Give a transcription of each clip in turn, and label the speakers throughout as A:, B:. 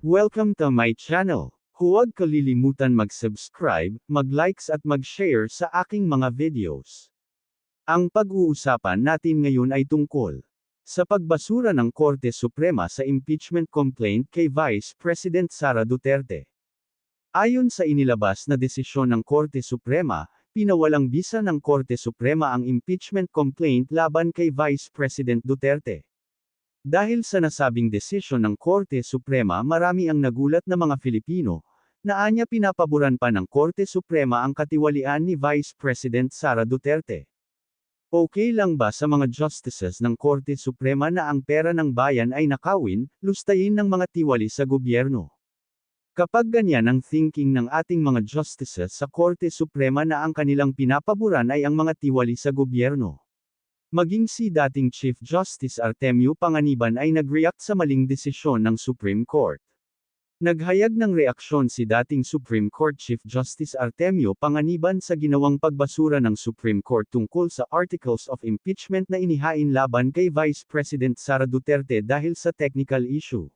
A: Welcome to my channel. Huwag kalilimutan mag-subscribe, mag-likes at mag-share sa aking mga videos. Ang pag-uusapan natin ngayon ay tungkol sa pagbasura ng Korte Suprema sa impeachment complaint kay Vice President Sara Duterte. Ayon sa inilabas na desisyon ng Korte Suprema, pinawalang bisa ng Korte Suprema ang impeachment complaint laban kay Vice President Duterte. Dahil sa nasabing desisyon ng Korte Suprema marami ang nagulat na mga Filipino, na anya pinapaboran pa ng Korte Suprema ang katiwalian ni Vice President Sara Duterte. Okay lang ba sa mga justices ng Korte Suprema na ang pera ng bayan ay nakawin, lustayin ng mga tiwali sa gobyerno? Kapag ganyan ang thinking ng ating mga justices sa Korte Suprema na ang kanilang pinapaboran ay ang mga tiwali sa gobyerno. Maging si dating Chief Justice Artemio Panganiban ay nag-react sa maling desisyon ng Supreme Court. Naghayag ng reaksyon si dating Supreme Court Chief Justice Artemio Panganiban sa ginawang pagbasura ng Supreme Court tungkol sa Articles of Impeachment na inihain laban kay Vice President Sara Duterte dahil sa technical issue.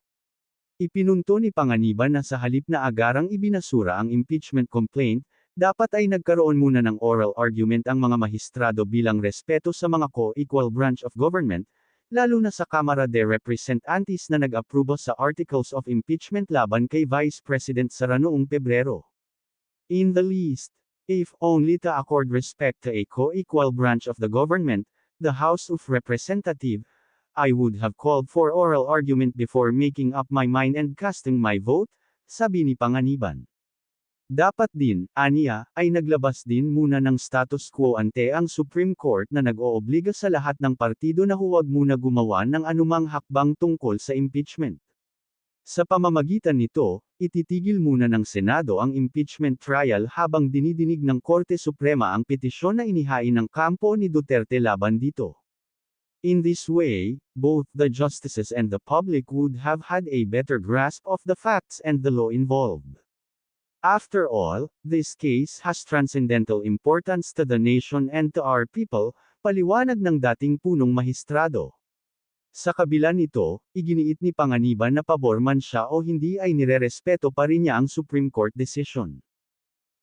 A: Ipinunto ni Panganiban na sa halip na agarang ibinasura ang impeachment complaint, dapat ay nagkaroon muna ng oral argument ang mga mahistrado bilang respeto sa mga co-equal branch of government, lalo na sa Kamara de Representantes na nag-aprobo sa Articles of Impeachment laban kay Vice President Sara noong Pebrero. In the least, if only to accord respect to a co-equal branch of the government, the House of Representatives, I would have called for oral argument before making up my mind and casting my vote, sabi ni Panganiban. Dapat din, aniya, ay naglabas din muna ng status quo ante ang Supreme Court na nag-oobliga sa lahat ng partido na huwag muna gumawa ng anumang hakbang tungkol sa impeachment. Sa pamamagitan nito, ititigil muna ng Senado ang impeachment trial habang dinidinig ng Korte Suprema ang petisyon na inihain ng kampo ni Duterte laban dito. In this way, both the justices and the public would have had a better grasp of the facts and the law involved. After all, this case has transcendental importance to the nation and to our people, paliwanag ng dating punong mahistrado. Sa kabila nito, iginiit ni Panganiban na pabor man siya o hindi ay nirerespeto pa rin niya ang Supreme Court decision.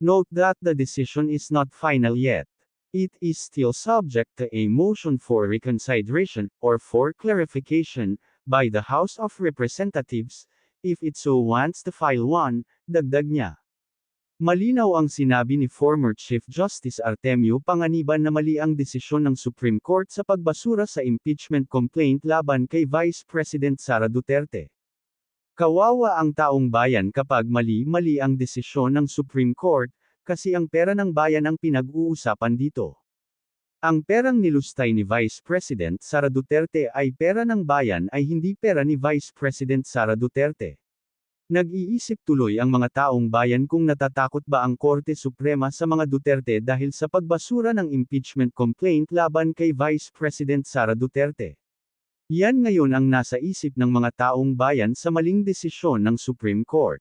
A: Note that the decision is not final yet. It is still subject to a motion for reconsideration, or for clarification, by the House of Representatives, if it so wants to file one, dagdag niya. Malinaw ang sinabi ni former Chief Justice Artemio Panganiban na mali ang desisyon ng Supreme Court sa pagbasura sa impeachment complaint laban kay Vice President Sara Duterte. Kawawa ang taong bayan kapag mali-mali ang desisyon ng Supreme Court, kasi ang pera ng bayan ang pinag-uusapan dito. Ang perang nilustay ni Vice President Sara Duterte ay pera ng bayan ay hindi pera ni Vice President Sara Duterte. Nag-iisip tuloy ang mga taong bayan kung natatakot ba ang Korte Suprema sa mga Duterte dahil sa pagbasura ng impeachment complaint laban kay Vice President Sara Duterte. Yan ngayon ang nasa isip ng mga taong bayan sa maling desisyon ng Supreme Court.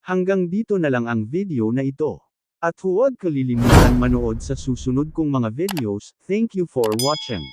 A: Hanggang dito na lang ang video na ito. At huwag kalilimutan manood sa susunod kong mga videos, thank you for watching.